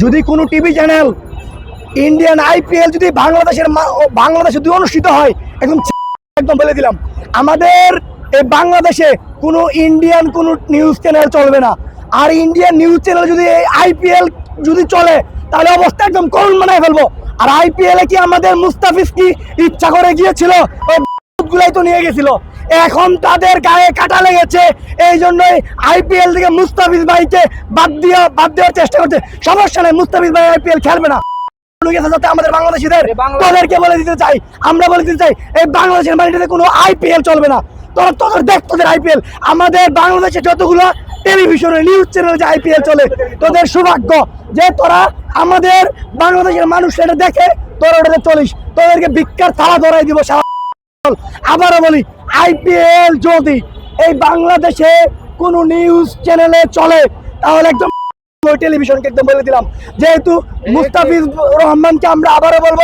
যদি কোনো TV channel Indian IPL যদি বাংলাদেশের বাংলাদেশে যদি অনুষ্ঠিত হয়, একদম একদম বলে দিলাম। আমাদের এই বাংলাদেশে কোনো ইন্ডিয়ান কোনো নিউজ চ্যানেল চলবে না। আর ইন্ডিয়ান নিউজ চ্যানেল যদি এই আইপিএল যদি চলে, তাহলে অবস্থা একদম করুন বানায় ফেলব। আর আইপিএলে কি আমাদের মুস্তাফিজ কি ইচ্ছা করে গিয়েছিল? ওই গুলাই তো নিয়ে গেছিল। এখন তাদের গায়ে কাটা লেগেছে। এই জন্যই আইপিএল থেকে মুস্তাফিজ ভাইকে বাদ দিয়ে বাদ দেওয়ার চেষ্টা করছে। সমস্যা নেই মুস্তাফিজ ভাই আইপিএল খেলবে না। গেছে যাতে আমাদের বাংলাদেশিদের তোদেরকে বলে দিতে চাই আমরা বলে দিতে চাই এই বাংলাদেশের মাটিতে কোনো আইপিএল চলবে না। তোরা তোদের দেখ তোদের আইপিএল আমাদের বাংলাদেশে যতগুলো টেলিভিশনে নিউজ চ্যানেল যে আইপিএল চলে তোদের সৌভাগ্য যে তোরা আমাদের বাংলাদেশের মানুষ সেটা দেখে তোরা ওটাতে চলিস। তোদেরকে ভিক্ষার থালা ধরাই দিব সারা আবারও বলি আইপিএল যদি এই বাংলাদেশে কোনো নিউজ চ্যানেলে চলে, তাহলে একদম টেলিভিশনকে একদম বলে দিলাম। যেহেতু মুস্তাফিজ রহমানকে আমরা আবারও বলব,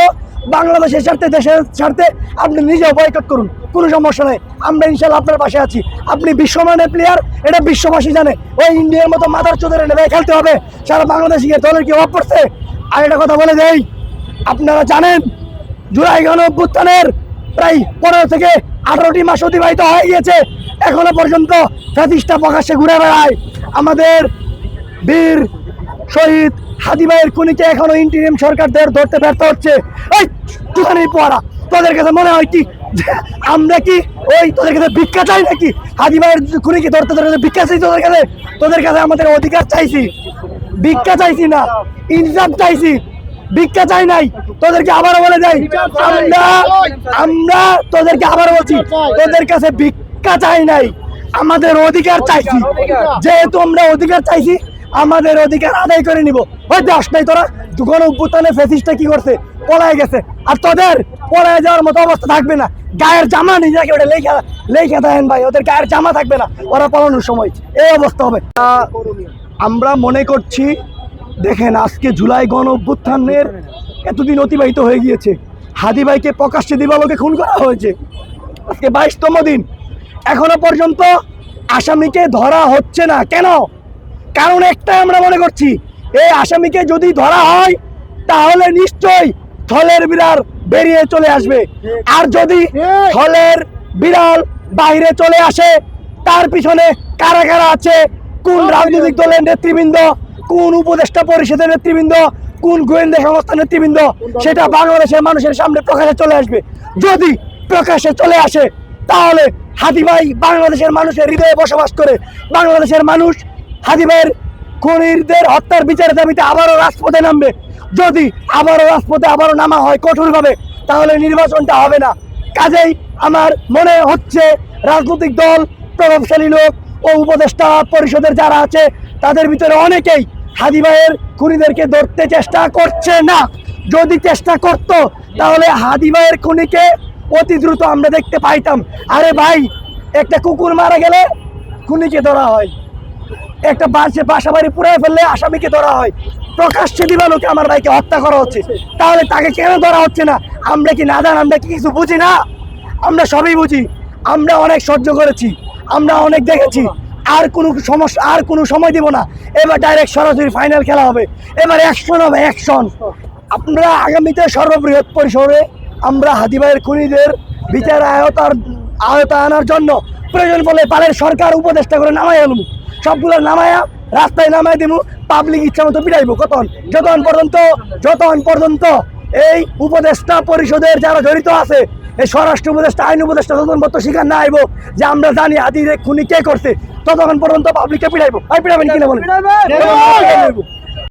বাংলাদেশের স্বার্থে, দেশের স্বার্থে আপনি নিজেও বয়কট করুন। কোনো সমস্যা নেই। আমরা ইনশাল্লাহ আপনার পাশে আছি। আপনি বিশ্বমানের প্লেয়ার এটা বিশ্ববাসী জানে। ওই ইন্ডিয়ার মতো মাথার চোদের খেলতে হবে। সারা বাংলাদেশ গিয়ে দলের কি অভাব পড়ছে? আর একটা কথা বলে দেই, আপনারা জানেন, জুলাই গণ অভ্যুত্থানের প্রায় পনেরো থেকে আঠারোটি মাস অতিবাহিত হয়ে গিয়েছে। এখনও পর্যন্ত ফ্যাতিসটা প্রকাশ্যে ঘুরে বেড়ায়। আমাদের বীর শহীদ হাদি ভাইয়ের খুনিকে এখনও ইন্টিরিম সরকার ধর- ধরতে ব্যর্থ হচ্ছে। ওই তুফানি পোয়ারা, তোদের কাছে মনে হয় কি? আমরা কি ওই তোদের কাছে ভিক্ষা চাই নাকি? হাদি ভাইয়ের খুনিকে ধরতে ধরতে ভিক্ষা চাই তোদের কাছে? তোদের কাছে আমাদের অধিকার চাইছি। ভিক্ষা চাইছি না, ইনসাফ চাইছি। ভিক্ষা চাই নাই তোদেরকে আবারও বলে যাই আমরা আমরা তোদেরকে আবারও বলছি তোদের কাছে ভিক্ষা চাই নাই আমাদের অধিকার চাইছি। যেহেতু আমরা অধিকার চাইছি আমাদের অধিকার আদায় করে নিব। ওই দাস নাই তোরা গণ উত্থানে ফেসিসটা কি করছে? পলায় গেছে। আর তোদের পলায় যাওয়ার মতো অবস্থা থাকবে না। গায়ের জামা নিজেকে ওটা লেখা লেখা দেন ভাই ওদের গায়ের জামা থাকবে না। ওরা পালানোর সময়। এই অবস্থা হবে। আমরা মনে করছি দেখেন, আজকে জুলাই গণ অভ্যুত্থানের এতদিন অতিবাহিত হয়ে গিয়েছে। হাদি ভাইকে প্রকাশ্যে দিবালোকে খুন করা হয়েছে। আজকে বাইশতম দিন। এখনও পর্যন্ত আসামিকে ধরা হচ্ছে না। কেন? কারণ একটাই আমরা মনে করছি, এই আসামিকে যদি ধরা হয়, তাহলে নিশ্চয়ই থলের বিড়াল বেরিয়ে চলে আসবে। আর যদি থলের বিড়াল বাইরে চলে আসে, তার পিছনে কারা কারা আছে? কোন রাজনৈতিক দলের নেতৃবৃন্দ? কোন উপদেষ্টা পরিষদের নেতৃবৃন্দ, কোন গোয়েন্দা সংস্থার নেতৃবৃন্দ, সেটা বাংলাদেশের মানুষের সামনে প্রকাশে চলে আসবে। যদি প্রকাশে চলে আসে, তাহলে হাদি ভাই বাংলাদেশের মানুষের হৃদয়ে বসবাস করে। বাংলাদেশের মানুষ হাদি ভাইয়ের খুনিদের হত্যার বিচারের দাবিতে আবারও রাজপথে নামবে। যদি আবারও রাজপথে আবারও নামা হয় কঠোরভাবে, তাহলে নির্বাচনটা হবে না। কাজেই আমার মনে হচ্ছে রাজনৈতিক দল, প্রভাবশালী লোক ও উপদেষ্টা পরিষদের যারা আছে, তাদের ভিতরে অনেকেই হাদি ভাইয়ের খুনিদেরকে ধরতে চেষ্টা করছে না। যদি চেষ্টা করত, তাহলে হাদি ভাইয়ের খুনিকে অতি দ্রুত আমরা দেখতে পাইতাম। আরে ভাই, একটা কুকুর মারা গেলে খুনিকে ধরা হয়। একটা বাসে বাসা বাড়ি পুড়ে ফেললে আসামিকে ধরা হয়। প্রকাশ্যে দিবালোকে আমার ভাইকে হত্যা করা হচ্ছে। তাহলে তাকে কেন ধরা হচ্ছে না? আমরা কি না জান আমরা কি কিছু বুঝি না? আমরা সবই বুঝি। আমরা অনেক সহ্য করেছি। আমরা অনেক দেখেছি। আর কোনো সমস্যা, আর কোনো সময় দিব না। এবার ডাইরেক্ট সরাসরি ফাইনাল খেলা হবে। এবার অ্যাকশন হবে অ্যাকশন আমরা আগামীতে সর্ববৃহৎ পরিসরে আমরা হাতিবাইয়ের খুনিদের বিচার আয়তার, আয়তা আনার জন্য প্রয়োজন পড়লে পালের সরকার উপদেষ্টা করে নামাই আনব সবগুলো নামায়া রাস্তায় নামাই দিব পাবলিক ইচ্ছা মতো পিটাইবো। কতন যতক্ষণ পর্যন্ত যতক্ষণ পর্যন্ত এই উপদেষ্টা পরিষদের যারা জড়িত আছে এই স্বরাষ্ট্র উপদেষ্টা আইন উপদেষ্টা তদন্ত পর্যন্ত স্বীকার না আইব যে আমরা জানি আদি রে খুনি কে করছে ততক্ষণ পর্যন্ত পাবলিককে পিটাইবো আই পিড়াবেন কিনা বলেন।